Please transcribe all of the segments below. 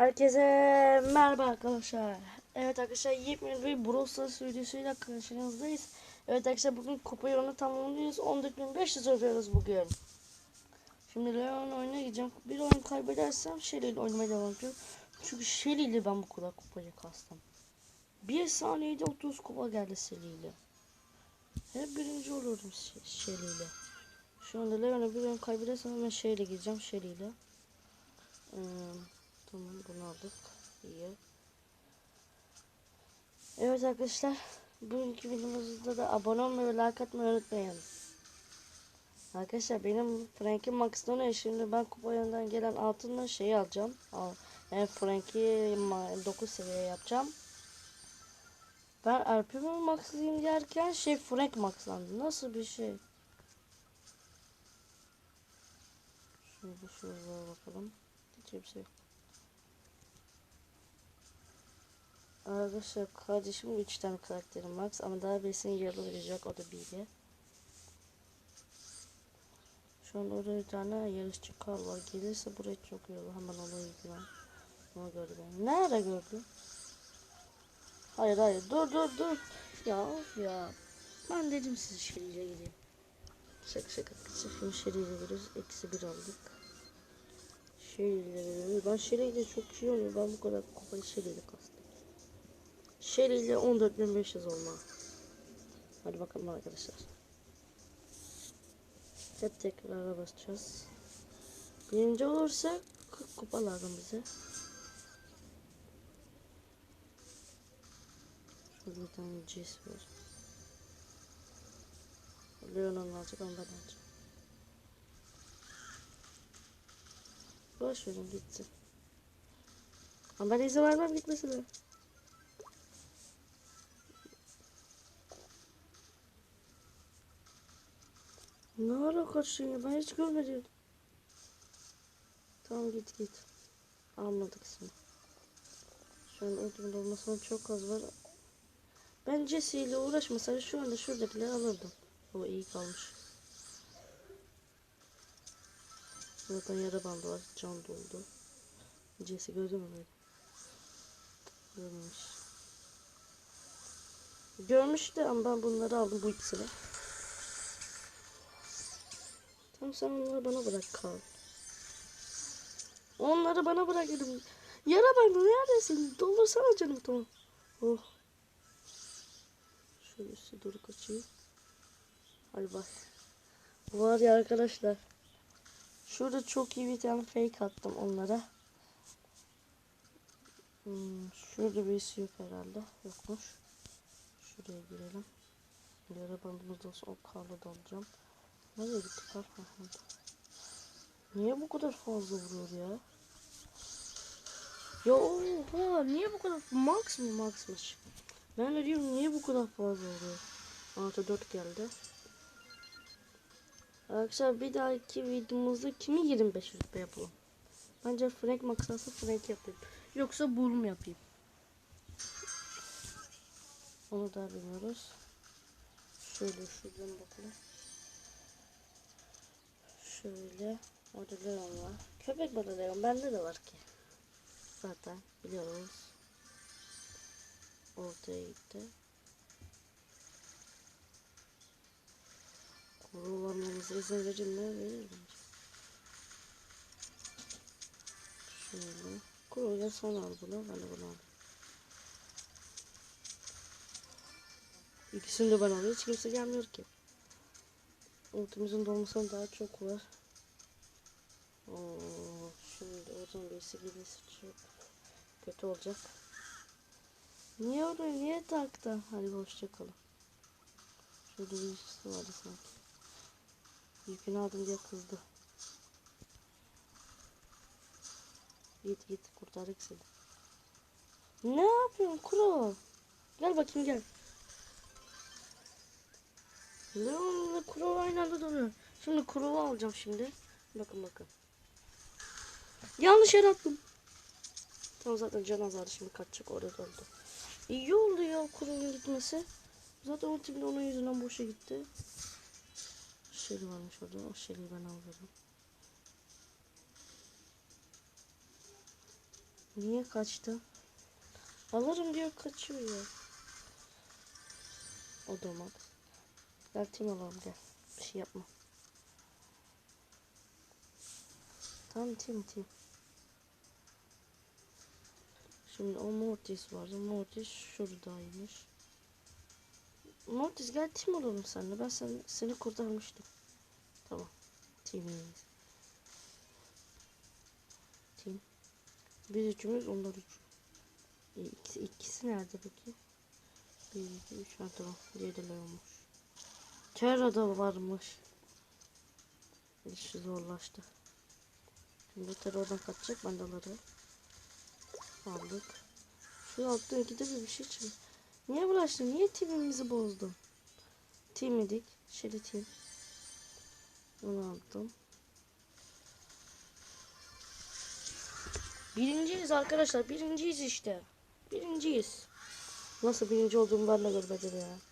Herkese merhaba arkadaşlar. Evet arkadaşlar yepyeni bir Brawl Stars videosuyla karşınızdayız. Evet arkadaşlar bugün kupa yolunu tamamlıyoruz. 14.500 alıyoruz bugün. Şimdi Leon oyuna gideceğim. Bir oyun kaybedersem Shelly ile oynamaya devam edeceğim. Çünkü Shelly ile ben bu kadar kupayı kastım. Bir saniyede 30 kupa geldi Shelly ile. Hep birinci oluyordum Ş- Shelly ile. Şu anda Leon'a bir oyun kaybedersem hemen Shelly gideceğim Shelly ile. Ee, Tamam bunu aldık. İyi. Evet arkadaşlar. Bugünkü videomuzda da abone olmayı ve like atmayı unutmayın. Arkadaşlar benim Frank'in Max Donna'ya şimdi ben kupa gelen altından şeyi alacağım. Al, yani Frank'i 9 seviye yapacağım. Ben Alpimi maxlayayım derken şey Frank maxlandı. Nasıl bir şey? Şurada şuraya bakalım. Hiçbir şey yok. Arkadaşlar kardeşim 3 tane karakterim max ama daha birisini yarı verecek o da bilgi. Şu an orada bir tane yarışçı kar var. Gelirse buraya çok iyi. Hemen ona ilgilen. Ona göre ben. Nerede gördün? Hayır hayır dur dur dur. Ya of ya. Ben dedim size şeriyle gideyim. Şaka şaka. Şimdi şeriyle gidiyoruz. Eksi bir aldık. Gidiyoruz. Ben şeriyle çok iyi oynuyorum. Ben bu kadar kupayı şeriyle kastım. İle 14.500 olma. Hadi bakalım arkadaşlar. Hep tekrara basacağız. Birinci olursa 40 kupa lazım bize. Şurada bir tane Jess var. Leon'un alacak ben alacağım. Boş verin gitsin. Ama ben izin vermem gitmesine. Ne ara kaçtın ya? Ben hiç görmedim. Tamam git git. Almadık seni. Şu an ödümün olmasına çok az var. Ben Jesse ile uğraşmasaydı şu anda şuradakileri alırdım. O iyi kalmış. Zaten yara bandı var. Can doldu. Jesse gördü mü beni? Görmemiş. Görmüştü ama ben bunları aldım bu ikisini. Tamam sen onları bana bırak kal. Onları bana bırak dedim. Yara bandı neredesin? Doldursana canım tamam. Oh. Şöyle üstü doğru kaçayım. Hadi bak. Var ya arkadaşlar. Şurada çok iyi bir tane fake attım onlara. Hmm, şurada birisi yok herhalde. Yokmuş. Şuraya girelim. Yara bandımız da olsa o karla dalacağım. Nereye gitti orada. Niye bu kadar fazla vuruyor ya? Ya oha niye bu kadar max mı maxmış? Ben de diyorum niye bu kadar fazla vuruyor? Artı 4 geldi. Arkadaşlar bir dahaki videomuzda kimi 25 rütbe yapalım? Bence Frank maksası Frank yapayım. Yoksa Bull yapayım? Onu da bilmiyoruz. Şöyle şuradan bakalım. Şöyle. Orada var. Köpek balığı Leon. Bende de var ki. Zaten biliyoruz. Ortaya gitti. Kurulanmamıza izin verir mi? Verir bence. Şöyle. Kuruya son al bunu. Ben de bunu alayım. İkisini de ben alayım. Hiç kimse gelmiyor ki. Ultimizin dolmasına daha çok var. Oo, şimdi oradan birisi gelirse çok kötü olacak. Niye oraya niye taktı? Hadi hoşça kalın. Şurada birisi vardı sanki. Yükünü aldım diye kızdı. Git git kurtardık seni. Ne yapıyorsun kuro? Gel bakayım gel. Leon'la kuro aynı anda dönüyor. Şimdi kuro alacağım şimdi. Bakın bakın. Yanlış yere attım. Tam zaten can azaldı şimdi kaçacak orada oldu. İyi oldu ya kurunun gitmesi. Zaten ultim de onun yüzünden boşa gitti. Şeli varmış orada. O şeliyi ben alırım. Niye kaçtı? Alırım diyor kaçıyor ya. O domat. Gel tim alalım gel. Bir şey yapma. Tamam tim tim. Şimdi o Mortis vardı. Mortis şuradaymış. Mortis gel tim olalım seninle. Ben sen, seni kurtarmıştım. Tamam. Timiyiz. Tim. Biz üçümüz onlar üç. E, ikisi, ikisi nerede bakayım? Bir, iki, üç. Ha tamam. Diğerleri olmuş. Terra'da varmış. İşi zorlaştı. Şimdi Terra oradan kaçacak. Alırım. Aldık. Şu altta ikide bir bir şey çıkıyor. Niye bulaştın? Niye timimizi bozdun? Tim idik. Şöyle tim. Onu aldım. Birinciyiz arkadaşlar. Birinciyiz işte. Birinciyiz. Nasıl birinci olduğumu ben de görmedim ya.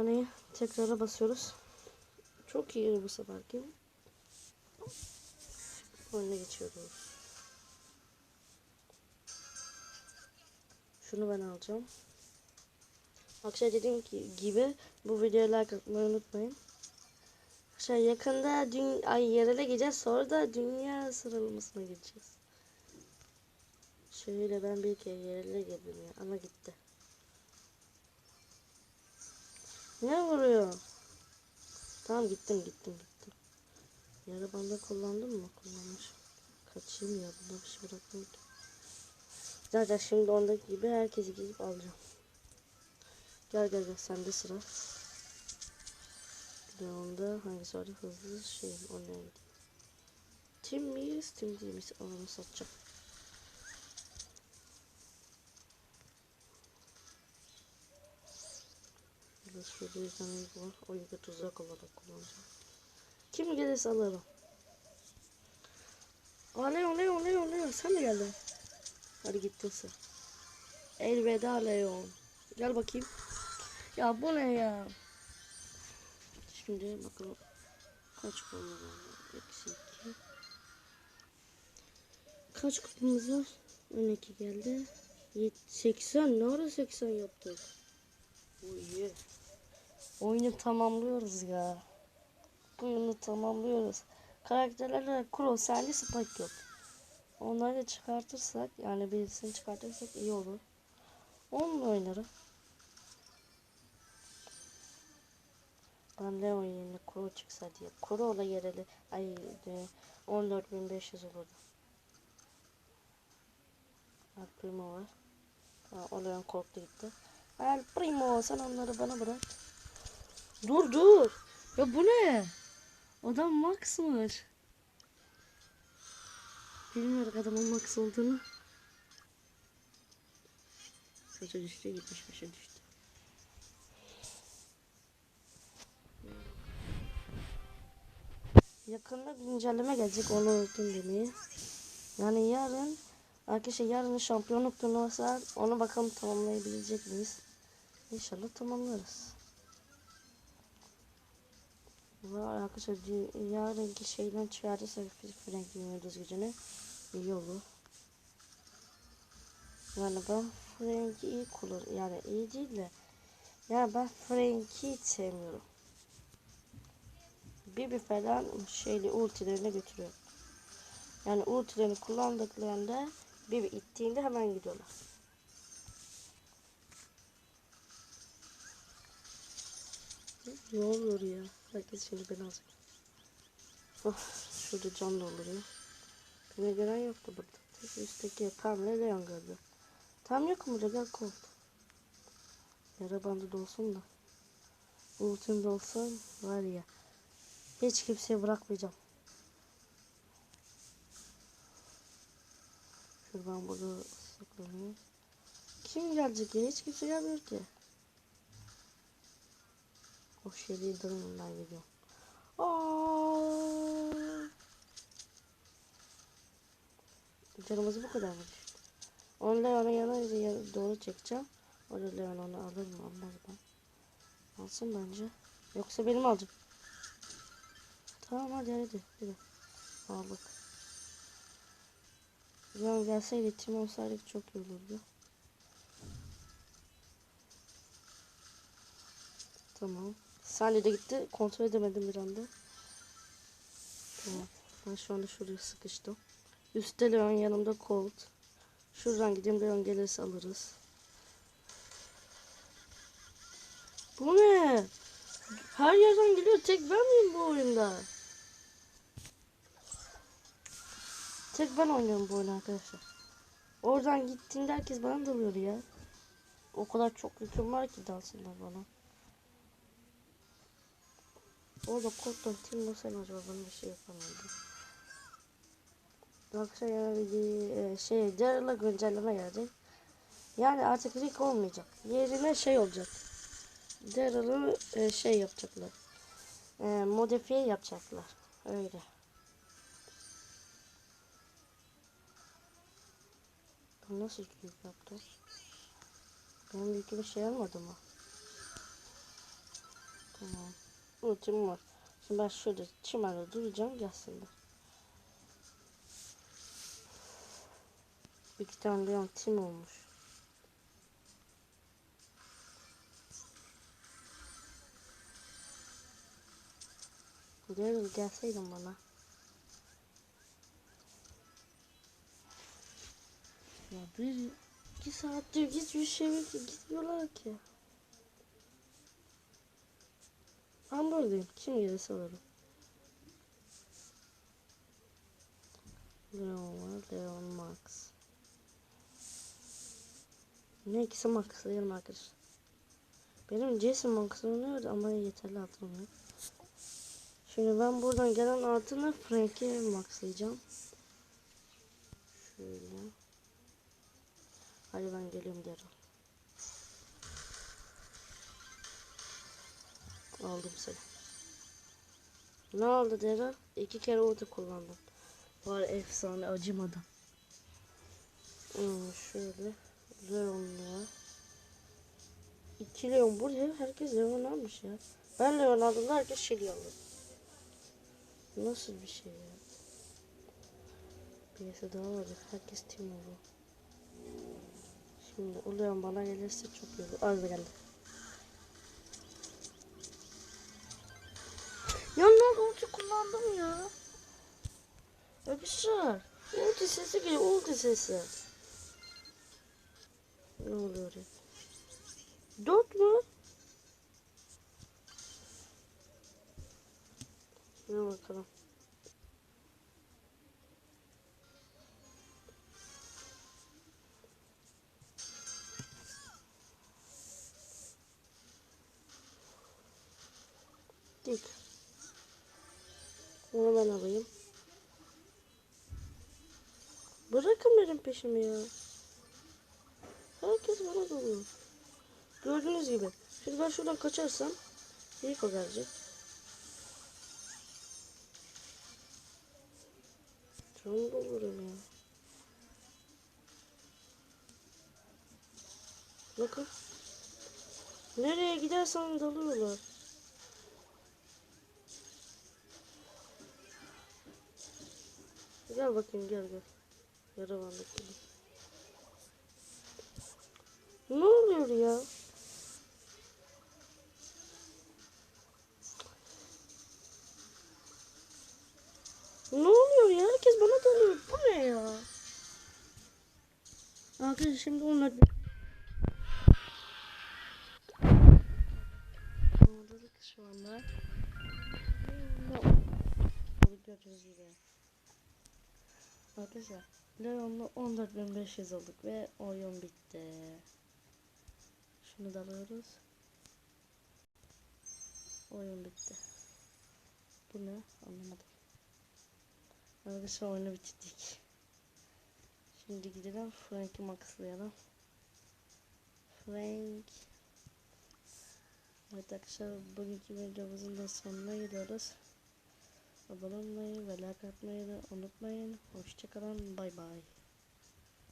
Şunu tekrara basıyoruz. Çok iyi bu seferki. Önüne geçiyoruz. Şunu ben alacağım. Akşam dediğim ki gibi bu videoya like atmayı unutmayın. Akşam yakında dün ay yerele gideceğiz sonra da dünya sıralamasına gireceğiz. Şöyle ben bir kere yerele girdim ya ama gitti. Ne vuruyor? Tamam gittim gittim gittim. Yarı bandı kullandım mı? Kullanmış. Kaçayım ya bunda bir şey bırakmıyor ki. Zaten şimdi ondaki gibi herkesi gidip alacağım. Gel gel gel sende sıra. Bir onda hangisi vardı hızlı şey o neydi? Tim miyiz? Tim? Alanı satacağım. Şurada bir tane var. O yükü tuzak olarak kullanacağım. Kim gelirse alırım. Aa Leon Leon Leon Leon sen de geldin. Hadi gittin sen. Elveda Leon. Gel bakayım. Ya bu ne ya? Şimdi bakalım. Kaç kupamız var? Eksi iki. Kaç kupamız var? 12 geldi. Yet- 80. Ne ara 80 yaptık? Bu iyi. Oyunu tamamlıyoruz ya. Oyunu tamamlıyoruz. Karakterlerde Kuro, Sandy, Spike yok. Onları da çıkartırsak yani birisini çıkartırsak iyi olur. Onunla oynarım. Ben Leon yerine Kuro çıksa diye. Kuro ile yereli ay de 14.500 olurdu. El Primo var. Ha, o korktu gitti. El Primo sen onları bana bırak. Dur dur. Ya bu ne? Adam Max'mış. Bilmiyorduk adamın Max olduğunu. Kaça düştü? 75'e düştü. Yakında güncelleme gelecek onu unuttum demeyi. Yani yarın arkadaşlar yarın şampiyonluk turnuvası var. Onu bakalım tamamlayabilecek miyiz? İnşallah tamamlarız. Var arkadaşlar dü- yarınki şeyden çıkartırsak Frank'in yıldız gücünü iyi olur. Yani ben Frank'i iyi kullan yani iyi değil de yani ben Frank'i sevmiyorum. Bibi falan şeyli ultilerine götürüyor. Yani ultilerini kullandıklarında Bibi ittiğinde hemen gidiyorlar. Ne oluyor ya? Herkes şimdi beni alacak. Oh, şurada can dolduruyor. Beni gören yoktu burada. Tek üstteki Pamela Leon gördü. Tam yok mu burada? Kolt. Yara bandı dolsun da. Ultim dolsun var ya. Hiç kimseye bırakmayacağım. Şuradan burada saklanıyor. Kim gelecek ya? Hiç kimse gelmiyor ki. O şeyi durumdan gidiyor. Aa! Canımız bu kadar mı düştü? Onu Leon'a yanınca ya- doğru çekeceğim. Orada Leon onu alır mı almaz mı? Alsın bence. Yoksa benim alacak. Tamam hadi hadi. hadi. Aldık. Leon gelseydi tim olsaydık çok iyi olurdu. Tamam. Saniye de gitti. Kontrol edemedim bir anda. Tamam. Ben şu anda şuraya sıkıştım. Üstte Leon yanımda Colt. Şuradan gideyim Leon gelirse alırız. Bu ne? Her yerden geliyor. Tek ben miyim bu oyunda? Tek ben oynuyorum bu oyunu arkadaşlar. Oradan gittiğinde herkes bana dalıyor ya. O kadar çok yüküm var ki dalsınlar bana. Orada korktum. Tim sen acaba bana bir şey yapamadı. Yoksa yani bir e, şey Daryl'a güncelleme gelecek. Yani artık Rick olmayacak. Yerine şey olacak. Daryl'ı e, şey yapacaklar. E, modifiye yapacaklar. Öyle. Nasıl yük yaptım? Benim yükümü şey almadı mı? Tamam. Ultim var. Şimdi ben şurada çimende duracağım gelsinler. İki tane Leon tim olmuş. Daryl gelseydin bana. Ya bir iki saattir hiçbir şey gitmiyorlar ki. Ben buradayım. Kim gelirse alırım. Leon var. Leon Max. Ne ikisi Max'layalım arkadaşlar. Benim Jason Max'ım oynuyordu ama yeterli altınım yok. Şimdi ben buradan gelen altını Frank'e Max'layacağım. Şöyle. Hadi ben geliyorum derim. Aldım seni. Ne oldu Daryl? İki kere ulti kullandım. Var efsane acımadan. Hmm, şöyle. Leon'la. İki Leon burada herkes Leon almış ya. Ben Leon aldım da herkes Shelly aldı. Nasıl bir şey ya? Birisi daha var. Herkes oldu. Şimdi o Leon bana gelirse çok iyi olur. Az geldi. Kullandım ya. Arkadaşlar. Ulti sesi geliyor. Ulti sesi. Ne oluyor ya? Dört mü? Ne bakalım. Peşimi ya. Herkes bana doluyor. Gördüğünüz gibi. Şimdi ben şuradan kaçarsam Rico gelecek. Canım dolurum ya. Bakın. Nereye gidersen dalıyorlar. Gel bakayım gel gel. Yaravanlık gibi. Ne oluyor ya? Ne oluyor ya? Herkes bana dalıyor. Bu ne ya? Arkadaşlar şimdi onlar Anladık şu anda. Arkadaşlar Leon'la 14.500 olduk ve oyun bitti. Şunu da alıyoruz. Oyun bitti. Bu ne? Anlamadım. Arkadaşlar oyunu bitirdik. Şimdi gidelim Frank'i maxlayalım. Frank. Evet arkadaşlar bugünkü videomuzun da sonuna geliyoruz. Abone olmayı ve like atmayı da unutmayın. Hoşçakalın. Bay bay.